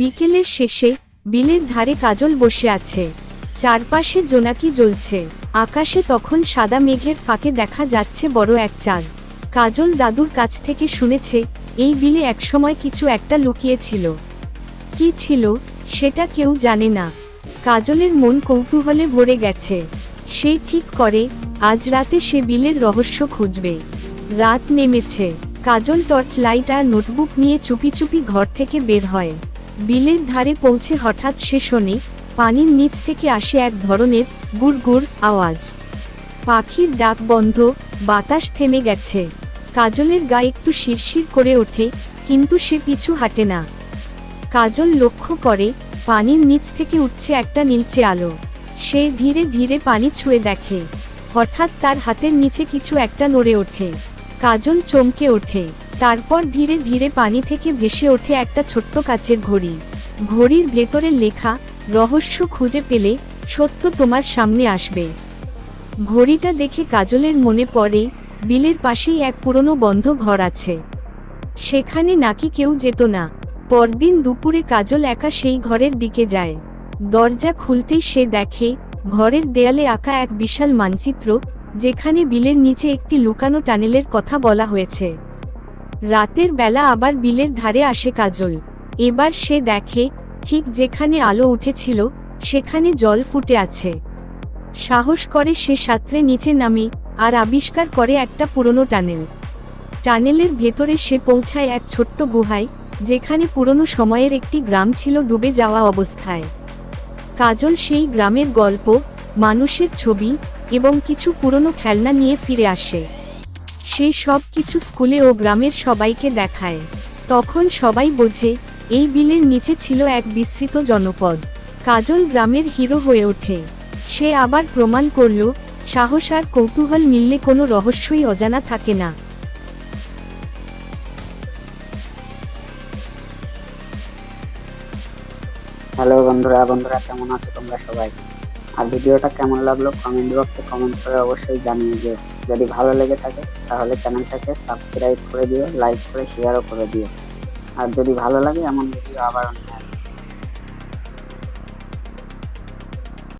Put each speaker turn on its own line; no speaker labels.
বিকেলের শেষে বিলের ধারে কাজল বসে আছে। চারপাশে জোনাকি জ্বলছে। আকাশে তখন সাদা মেঘের ফাঁকে দেখা যাচ্ছে বড় এক চাঁদ। কাজল দাদুর কাছ থেকে শুনেছে, এই বিলে একসময় কিছু একটা লুকিয়েছিল। কি ছিল, সেটা কেউ জানে না। কাজলের মন কৌতূহলে ভরে গেছে। সে ঠিক করে, আজ রাতে সে বিলের রহস্য খুঁজবে। রাত নেমেছে। কাজল টর্চ লাইট আর নোটবুক নিয়ে চুপি চুপি ঘর থেকে বের হয়। বিলের ধারে পৌঁছে হঠাৎ সে শোনে, পানির নিচ থেকে আসে এক ধরনের গুড়গুড় আওয়াজ। পাখির ডাক বন্ধ, বাতাস থেমে গেছে। কাজলের গা একটু শিরশির করে ওঠে, কিন্তু সে পিছু হাঁটে না। কাজল লক্ষ্য করে, পানির নিচ থেকে উঠছে একটা নীলচে আলো। সে ধীরে ধীরে পানি ছুঁয়ে দেখে। হঠাৎ তার হাতের নিচে কিছু একটা নড়ে ওঠে। কাজল চমকে ওঠে। তারপর ধীরে ধীরে পানি থেকে ভেসে ওঠে একটা ছোট্ট কাচের ঘড়ি। ঘড়ির ভেতরে লেখা, রহস্য খুঁজে পেলে সত্য তোমার সামনে আসবে। ঘড়িটা দেখে কাজলের মনে পড়ে, বিলের পাশেই এক পুরনো বন্ধ ঘর আছে। সেখানে নাকি কেউ যেত না। পরদিন দুপুরে কাজল একা সেই ঘরের দিকে যায়। দরজা খুলতেই সে দেখে, ঘরের দেয়ালে আঁকা এক বিশাল মানচিত্র, যেখানে বিলের নিচে একটি লুকানো টানেলের কথা বলা হয়েছে। রাতের বেলা আবার বিলের ধারে আসে কাজল। এবার সে দেখে, ঠিক যেখানে আলো উঠেছিল, সেখানে জল ফুটে আছে। সাহস করে সে সাঁতরে নিচে নামে, আর আবিষ্কার করে একটা পুরনো টানেল। টানেলের ভেতরে সে পৌঁছায় এক ছোট্ট গুহায়, যেখানে পুরনো সময়ের একটি গ্রাম ছিল ডুবে যাওয়া অবস্থায়। কাজল সেই গ্রামের গল্প, মানুষের ছবি, এবং কিছু পুরনো খেলনা নিয়ে ফিরে আসে। সেই সব কিছু স্কুলে ও গ্রামের সবাইকে দেখায়। তখন সবাই বোঝে, এই বিলের নিচে ছিল এক বিস্তৃত জনপদ। কাজল গ্রামের হিরো হয়ে ওঠে। সে আবার প্রমাণ করল, সাহস আর কৌতূহল মিললে কোনো রহস্যই অজানা থাকে না।
হ্যালো বন্ধুরা বন্ধুরা কেমন আছো তোমরা সবাই? আর ভিডিওটা কেমন লাগল কমেন্ট বক্সে কমেন্ট করে অবশ্যই জানিয়ে দিও। যদি ভালো লেগে থাকে, তাহলে চ্যানেলটাকে সাবস্ক্রাইব করে দিও লাইক করে শেয়ারও করে দিও। আর যদি ভালো লাগে, এমন ভিডিও আবার